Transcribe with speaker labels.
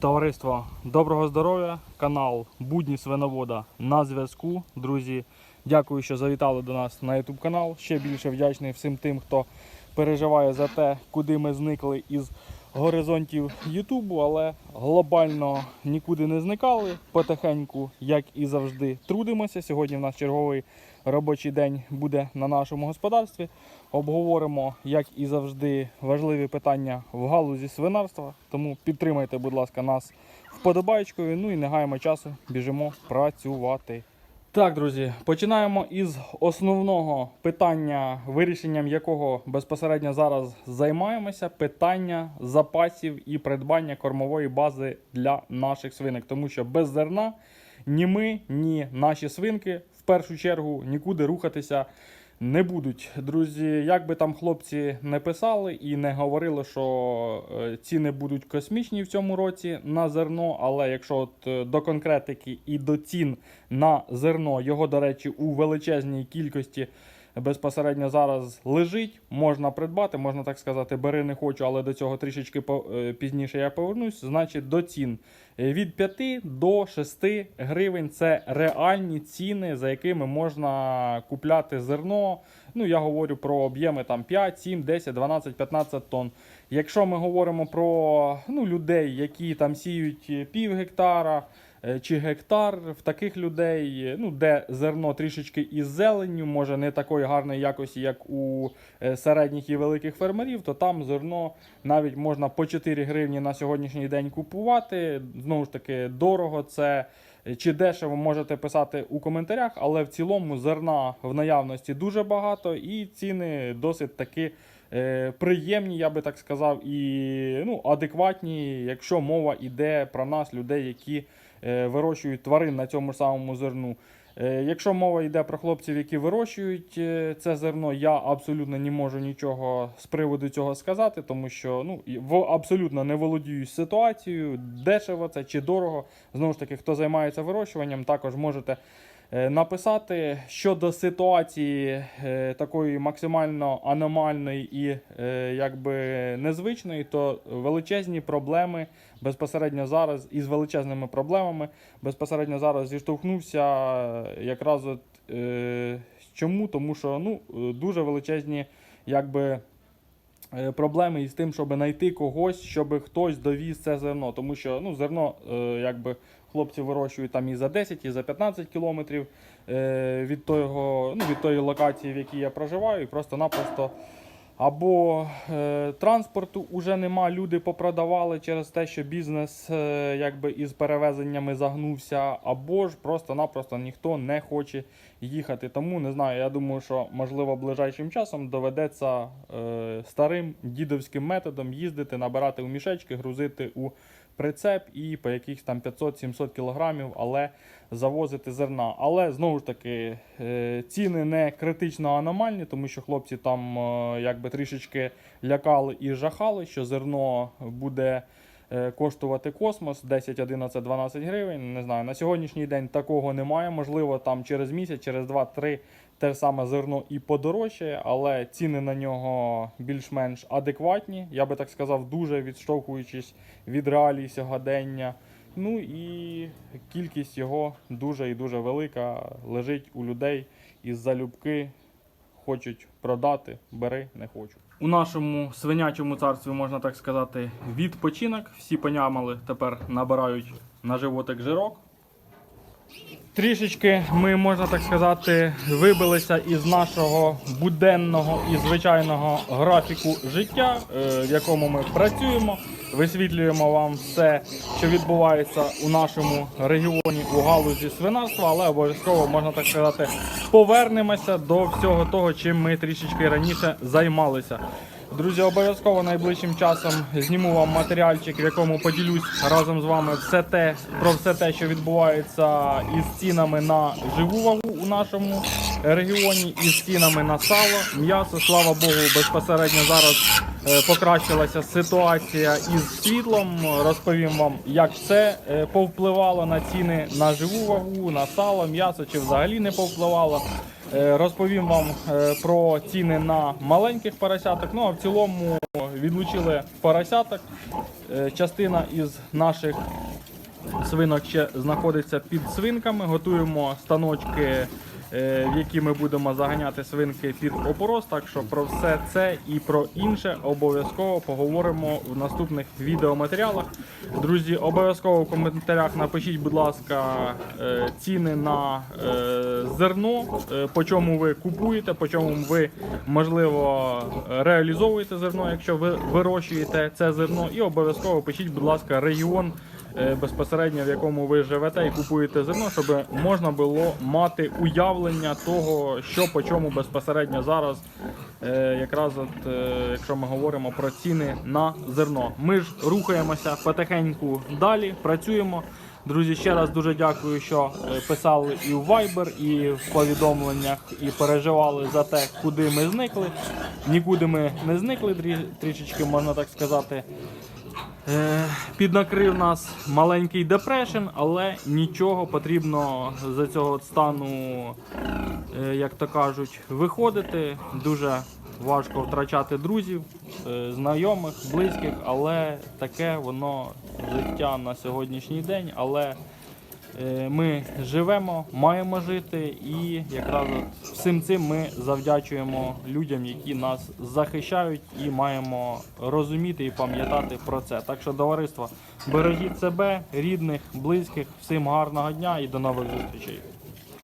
Speaker 1: Товариство, доброго здоров'я! Канал Будні Свиновода на зв'язку. Друзі, дякую, що завітали до нас на YouTube канал. Ще більше вдячний всім тим, хто переживає за те, куди ми зникли із горизонтів Ютубу, але глобально нікуди не зникали. Потихеньку, як і завжди, трудимося. Сьогодні в нас черговий робочий день буде на нашому господарстві. Обговоримо, як і завжди, важливі питання в галузі свинарства. Тому підтримайте, будь ласка, нас вподобайкою. Ну і не гаємо часу, біжимо працювати. Так, друзі, починаємо із основного питання, вирішенням якого безпосередньо зараз займаємося. Питання запасів і придбання кормової бази для наших свинок. Тому що без зерна ні ми, ні наші свинки в першу чергу нікуди рухатися не будуть. Друзі, як би там хлопці не писали і не говорили, що е, ціни будуть космічні в цьому році на зерно, але якщо от е, до конкретики і до цін на зерно, його, до речі, у величезній кількості безпосередньо зараз лежить, можна придбати, можна так сказати, бери не хочу, але до цього трішечки е, пізніше я повернусь. Значить, до цін Е, від 5 до 6 гривень це реальні ціни, за якими можна купляти зерно. Ну, я говорю про об'єми там 5, 7, 10, 12, 15 тонн. Якщо ми говоримо про ну, людей, які там сіють е, пів гектара чи гектар, в таких людей, е, ну, де зерно трішечки із зеленню, може не такої гарної якості, як у е, середніх і великих фермерів, то там зерно навіть можна по 4 гривні на сьогоднішній день купувати. Знову ж таки, дорого це. Чи дешево можете писати у коментарях, але в цілому зерна в наявності дуже багато і ціни досить таки е, приємні, я би так сказав, і ну, адекватні, якщо мова йде про нас, людей, які е, вирощують тварин на цьому самому зерну. Е, Якщо мова йде про хлопців, які вирощують е, це зерно, я абсолютно не можу нічого з приводу цього сказати, тому що ну, абсолютно не володію ситуацією, дешево це чи дорого. Знову ж таки, хто займається вирощуванням, також можете е, написати щодо ситуації е, такої максимально аномальної і е, якби незвичної, то величезні проблеми безпосередньо зараз із величезними проблемами безпосередньо зараз зіштовхнувся е, якраз от, е, чому? Тому що ну, е, дуже величезні якби, е, проблеми із тим, щоб знайти когось, щоб хтось довіз це зерно. Тому що ну, зерно е, якби, хлопці вирощують там і за 10, і за 15 кілометрів е, від, того, ну, від тої локації, в якій я проживаю, і просто-напросто. Або е, транспорту вже нема, люди попродавали через те, що бізнес е, якби із перевезеннями загнувся, або ж просто-напросто ніхто не хоче їхати. Тому не знаю. Я думаю, що можливо ближайшим часом доведеться е, старим дідовським методом їздити, набирати у мішечки, грузити у прицеп і по якихось там 500-700 кілограмів, але завозити зерна. Але знову ж таки е, ціни не критично аномальні, тому що хлопці там е, якби трішечки лякали і жахали, що зерно буде коштувати космос 10, 11, 12 гривень. Не знаю, на сьогоднішній день такого немає. Можливо, там через місяць, через 2-3 те ж саме зерно і подорожчає, але ціни на нього більш-менш адекватні. Я би так сказав, дуже відштовхуючись від реалій сьогодення. Ну і кількість його дуже і дуже велика. Лежить у людей із залюбки. Хочуть продати, бери, не хочу. У нашому свинячому царстві, можна так сказати, відпочинок. Всі понямали, тепер набирають на животик жирок. Трішечки ми, можна так сказати, вибилися із нашого буденного і звичайного графіку життя, е, в якому ми працюємо. Висвітлюємо вам все, що відбувається у нашому регіоні у галузі свинарства, але обов'язково можна так сказати, повернемося до всього того, чим ми трішечки раніше займалися. Друзі, обов'язково найближчим часом зніму вам матеріальчик, в якому поділюсь разом з вами все те про все те, що відбувається із цінами на живу вагу у нашому регіоні, із цінами на сало, м'ясо. Слава Богу, безпосередньо зараз покращилася ситуація із світлом. Розповім вам, як це е, повпливало на ціни на живу вагу, на сало, м'ясо чи взагалі не повпливало. Е, Розповім вам е, про ціни на маленьких поросяток. Ну а в цілому відлучили поросяток. Е, Частина із наших свинок ще знаходиться під свинками. Готуємо станочки, е, в які ми будемо заганяти свинки під опорос. Так що про все це і про інше обов'язково поговоримо в наступних відеоматеріалах. Друзі, обов'язково в коментарях напишіть, будь ласка, е, ціни на е, зерно, е, по чому ви купуєте, по чому ви можливо реалізовуєте зерно, якщо ви вирощуєте це зерно. І обов'язково пишіть, будь ласка, регіон е, безпосередньо в якому ви живете і купуєте зерно, щоб можна було мати уявлення того, що по чому безпосередньо зараз. е, Якраз от, е, якщо ми говоримо про ціни на зерно, ми ж рухаємося потихеньку далі, працюємо. Друзі, ще раз дуже дякую, що е, писали і в Viber, і в повідомленнях, і переживали за те, куди ми зникли. Нікуди ми не зникли, трі- трішечки можна так сказати. Е, Піднакрив нас маленький депрешн, але нічого потрібно за цього стану, е, як то кажуть, виходити. Дуже важко втрачати друзів, е, знайомих, близьких, але таке воно життя на сьогоднішній день. Але Ми живемо, маємо жити, і якраз всім цим ми завдячуємо людям, які нас захищають, і маємо розуміти і пам'ятати про це. Так що, товариство, бережіть себе, рідних, близьких, всім гарного дня і до нових зустрічей.